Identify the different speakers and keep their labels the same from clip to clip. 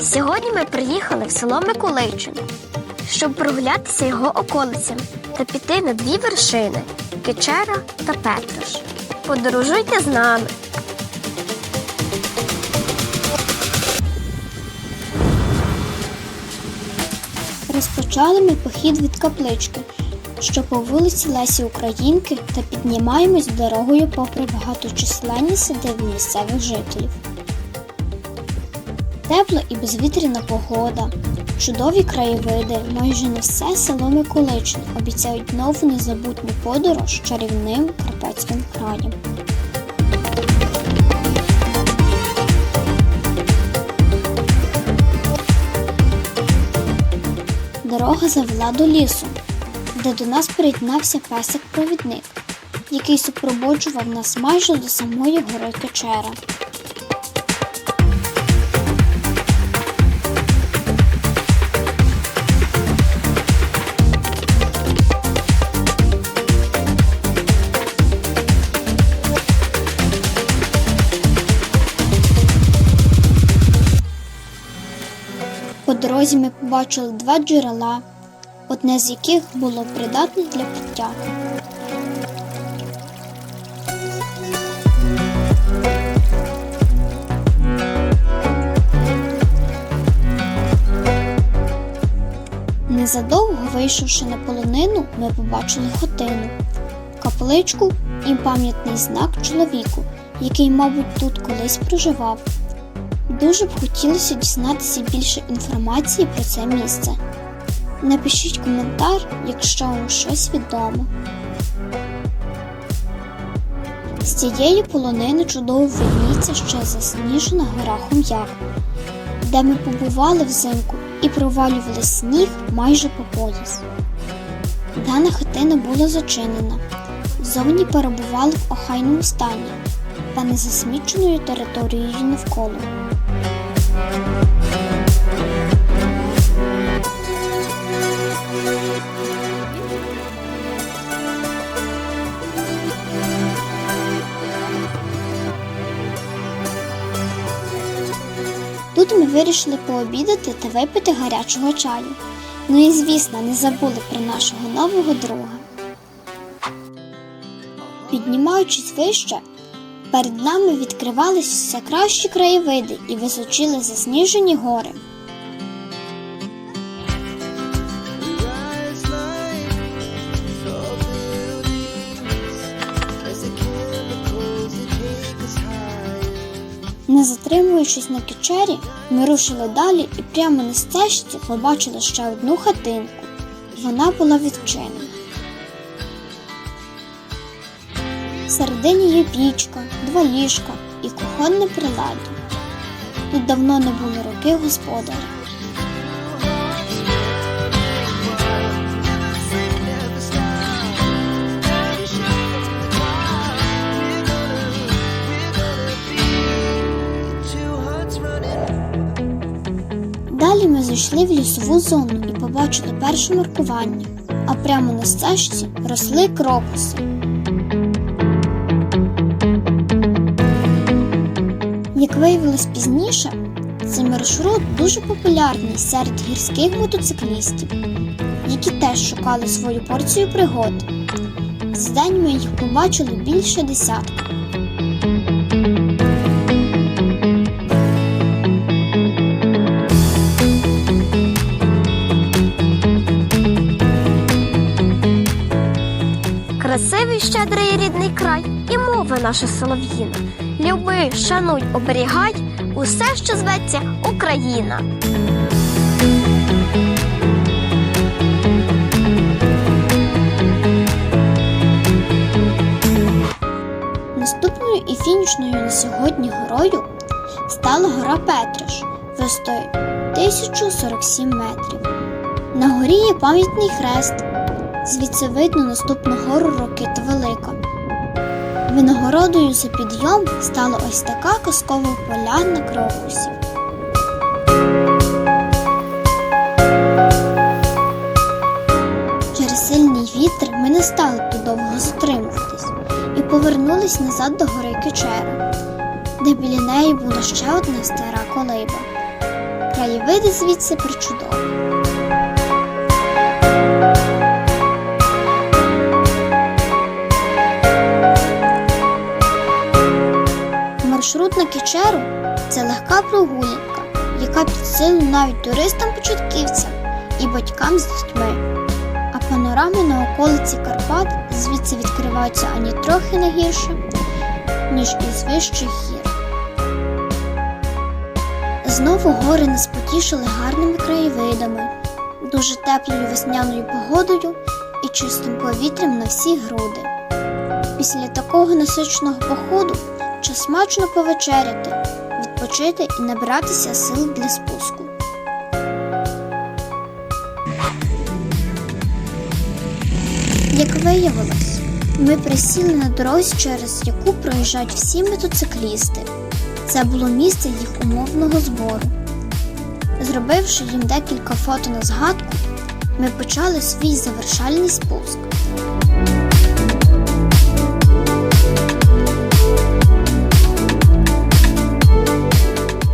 Speaker 1: Сьогодні ми приїхали в село Миколичин, щоб прогулятися його околицями та піти на дві вершини Кичера та Петрош. Подорожуйте з нами.
Speaker 2: Розпочали ми похід від каплички, що по вулиці Лесі Українки та піднімаємось дорогою попри багаточисленні садиби місцевих жителів. Тепла і безвітряна погода, чудові краєвиди, майже не все село Миколичин обіцяють нову незабутню подорож чарівним Карпатським краєм. Дорога завела до лісу, де до нас приєднався песик-провідник, який супроводжував нас майже до самої гори Кечера. Дорозі ми побачили два джерела, одне з яких було придатне для пиття. Незадовго вийшовши на полонину, ми побачили хотину, капличку і пам'ятний знак чоловіку, який, мабуть, тут колись проживав. Дуже б хотілося дізнатися більше інформації про це місце. Напишіть коментар, якщо вам щось відомо. З цієї полонини чудово видніється ще засніжена гора Хом'як, де ми побували взимку і провалювали сніг майже по пояс. Дана хатина була зачинена, зовні перебували в охайному стані та незасміченою територією навколо. Тут ми вирішили пообідати та випити гарячого чаю. Ну і звісно, не забули про нашого нового друга. Піднімаючись вище, перед нами відкривалися все кращі краєвиди і височили засніжені гори. Не затримуючись на кичері, ми рушили далі і прямо на стежці побачили ще одну хатинку. Вона була відчинена. Всередині є пічка, два ліжка і кухонне приладдя. Тут давно не було руки господаря. Далі ми зайшли в лісову зону і побачили перше маркування, а прямо на стежці росли крокуси. Виявилось пізніше, цей маршрут дуже популярний серед гірських мотоциклістів, які теж шукали свою порцію пригод. За день ми їх побачили більше десятка.
Speaker 1: Красивий щедрий рідний край і мова наша солов'їна. Люби, шануй, оберігай усе, що зветься Україна.
Speaker 2: Наступною і фінішною на сьогодні горою стала гора Петриш висотою 1047 метрів. На горі є пам'ятний хрест. Звідси видно наступну гору Рокита Велика. Винагородою за підйом стала ось така казкова полянна крокусів. Через сильний вітер ми не стали тут довго затримуватись і повернулись назад до гори Кичера, де біля неї була ще одна стара колиба. краєвиди звідси причудові. Маршрут на Кічеру це легка прогулянка, яка під силу навіть туристам-початківцям і батькам з дітьми. А панорами на околиці Карпат звідси відкриваються ані трохи не гірше, ніж із вищих гір. Знову гори нас потішили гарними краєвидами, дуже теплою весняною погодою і чистим повітрям на всі груди. Після такого насиченого походу час смачно повечеряти, відпочити і набиратися сил для спуску. Як виявилось, ми присіли на дорозі, через яку проїжджають всі мотоциклісти. Це було місце їх умовного збору. Зробивши їм декілька фото на згадку, ми почали свій завершальний спуск.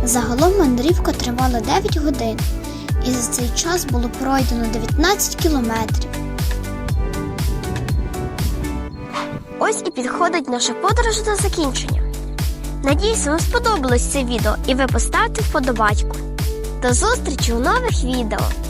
Speaker 2: Загалом мандрівка тривала 9 годин, і за цей час було пройдено 19 кілометрів.
Speaker 1: Ось і підходить наша подорож до закінчення. Надіюсь, вам сподобалось це відео і ви поставте вподобайку. До зустрічі у нових відео!